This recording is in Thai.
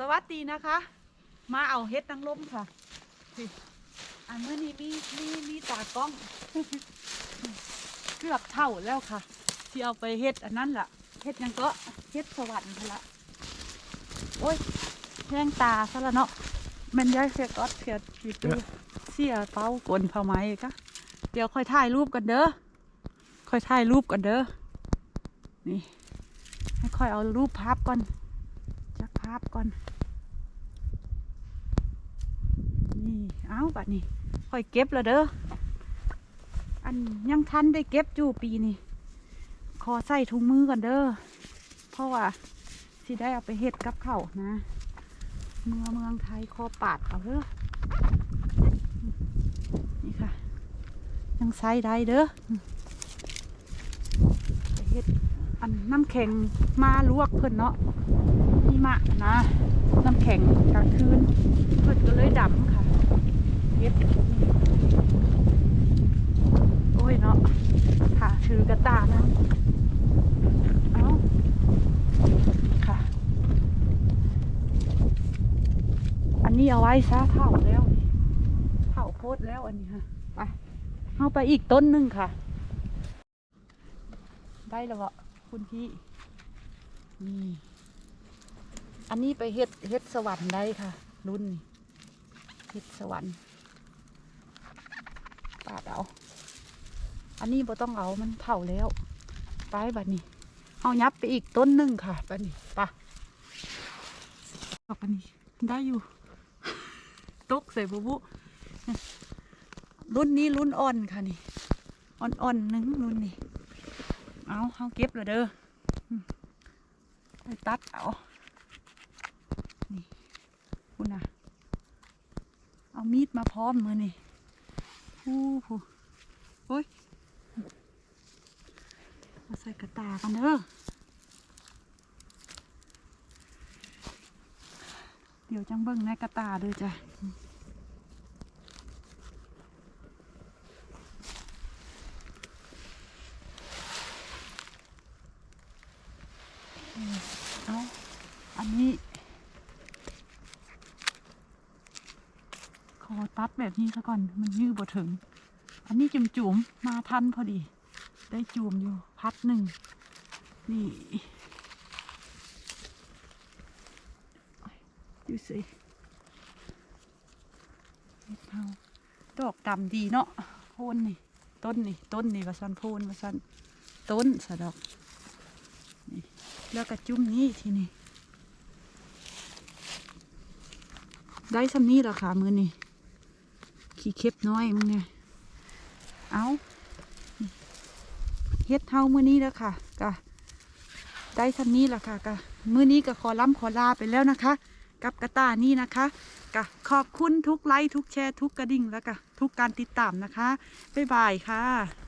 สวัสดีนะคะ มาเอาเฮ็ดนางลมค่ะสิอันเมื่อนี้มีมีมีตากล้อง เกือบเท่าแล้วค่ะ ที่เอาไปเฮ็ดอันนั้นล่ะเฮ็ดหยังก็เฮ็ดสวรรค์พนละโอ้ยแห้งตาซะละเนาะแมันย้ายเสียก๊อตเสียขีตูเสียเป้ากลนเผาไหม้กะเดี๋ยวค่อยถ่ายรูปกันเด้อค่อยถ่ายรูปกันเด้อนี่ให้ค่อยเอารูปภาพก่อนจักภาพก่อน นี่เอาบัดนี้ค่อยเก็บแล้วเด้อ อันยังทันได้เก็บอยู่ปีนี้ขอใส่ถุงมือก่อนเด้อ เพราะว่าสิได้เอาไปเฮ็ดกับเขานะ เมืองเมืองไทยคอปาดเอาเด้อ นี่ค่ะ ยังใส่ได้เด้อไปเฮ็ดอันน้ำแข็งมาลวกเพิ่นเนาะ มะนะน้ำแข็งกลางคืนเพิ่นก็เลยดำค่ะเฮ็ดนี่โอ้ยเนาะค่ะถือกระตานะเอาค่ะ อันนี้เอาไว้ซะเท่าแล้วเท่าโคตรแล้วอันนี้ค่ะไปเอาไปอีกต้นหนึ่งค่ะ ได้แล้วเหรอคุณพี่นี่ อันนี้ไปเฮ็ดเฮ็ดสวรรค์ได้ค่ะ รุ่นนี้เฮ็ดสวรรค์ปาดเอาอันนี้บ่ต้องเอามันเผาแล้วไปบัดนี้เอายับไปอีกต้นหนึ่งค่ะบัดนี้ปะเอาบัดนี้ได้อยู่ตกใส่บุบุรุ่นนี้รุ่นอ่อนค่ะนี่อ่อนๆหนึงรุ่นนี้เอาเอาเก็บเลยเด้อไปตัดเอา คุณน่ะเอามีดมาพร้อมมือนี่ฮู้หูโอ้ยมาใส่กระตากันเด้อเดี๋ยวจังเบิ่งในกระตาเด้อจ้ะเอาอันนี้ อตัดแบบนี้ซะก่อน มันยื้อบ่ถึง อันนี้จุ่มจุ่มๆมาทันพอดี ได้จุ่มอยู่พัดหนึ่ง นี่ดูสิเดาดอกดำดีเนาะโพนนี่ ต้นนี่ ต้นนี่ว่าสันโพนว่าสันต้นสะดอกแล้วก็จุ่มนี้ทีนี้ได้สำนี้แล้วค่ะมือนี่ ขี้เข็บน้อยมึงเนี่ยเอาเฮ็ดเท่ามือนี้แล้วค่ะกะได้ทำนี้แล้วค่ะกะมือนี้ก็ขอล้ำขอลาไปแล้วนะคะ กับกระตานี่นะคะกะขอบคุณทุกไลค์ทุกแชร์ทุกกระดิ่งแล้วกะทุกการติดตามนะคะบ๊ายบายค่ะ